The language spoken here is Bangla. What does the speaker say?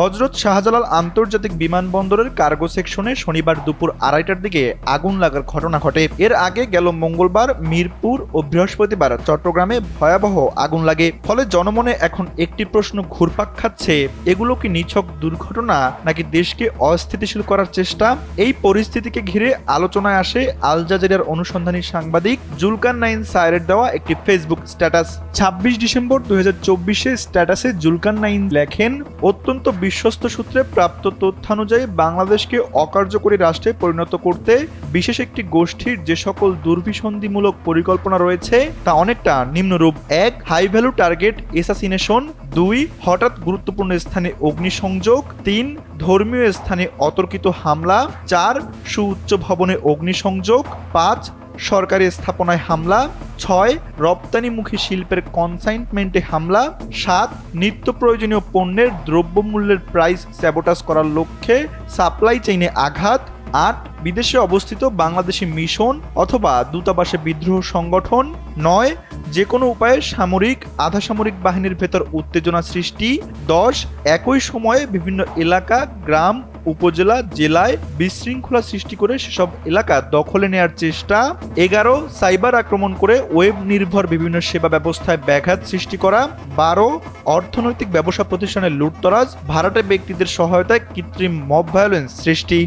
হজরত শাহজালাল আন্তর্জাতিক বিমানবন্দরের কার্গো সেকশনে শনিবার দুপুর আড়াইটার দিকে আগুন লাগার ঘটনা ঘটে। এর আগে গেল মঙ্গলবার মিরপুর ও বৃহস্পতিবার চট্টগ্রামে ভয়াবহ আগুন লাগে। ফলে জনমনে এখন একটি প্রশ্ন ঘুরপাক খাচ্ছে, এগুলো কি নিছক দুর্ঘটনা নাকি দেশকে অস্থিতিশীল করার চেষ্টা? এই পরিস্থিতিকে ঘিরে আলোচনায় আসে আল জাজিরার অনুসন্ধানী সাংবাদিক জুলকান নাইন সায়ের দেওয়া একটি ফেসবুক স্ট্যাটাস। ছাব্বিশ ডিসেম্বর চব্বিশে স্ট্যাটাসে জুলকান নাইন লেখেন, অত্যন্ত বিশ্বস্ত সূত্রে প্রাপ্ত তথ্যানুযায়ী বাংলাদেশকে অকার্যকরী রাষ্ট্রে পরিণত করতে বিশেষ একটি গোষ্ঠীর যে সকল দুর্বিসন্ধিমূলক পরিকল্পনা রয়েছে, তা অনেকটা নিম্নরূপ। এক হাই ভ্যালু টার্গেট এসাসিনেশন দুই, হঠাৎ গুরুত্বপূর্ণ স্থানে অগ্নিসংযোগ। তিন, ধর্মীয় স্থানে অতর্কিত হামলা। চার, সুউচ্চ ভবনে অগ্নিসংযোগ। পাঁচ সরকারি স্থাপনায় হামলা, ছয়, রপ্তানিমুখী শিল্পের কনসাইনমেন্টে হামলা, সাত, নিত্য প্রয়োজনীয় পণ্যের দ্রব্যমূল্যের প্রাইস স্যাবোটাস করার লক্ষ্যে সাপ্লাই চেইনে আঘাত, আট, বিদেশে অবস্থিত বাংলাদেশি মিশন অথবা দূতাবাসে বিদ্রোহ সংগঠন, নয় যে কোনো উপায়ে সামরিক আধা সামরিক বাহিনীর ভেতর উত্তেজনা সৃষ্টি, দশ, একই সময়ে বিভিন্ন এলাকা, গ্রাম, উপজেলা, জেলায় বিশৃঙ্খলা সৃষ্টি করে সেসব এলাকা দখলে নেয়ার চেষ্টা, এগারো, সাইবার আক্রমণ করে ওয়েব নির্ভর বিভিন্ন সেবা ব্যবস্থায় ব্যাঘাত সৃষ্টি করা, বারো, অর্থনৈতিক ব্যবসা প্রতিষ্ঠানের লুটতরাজ, ভাড়াটে ব্যক্তিদের সহায়তায় কৃত্রিম মব ভায়োলেন্স সৃষ্টি।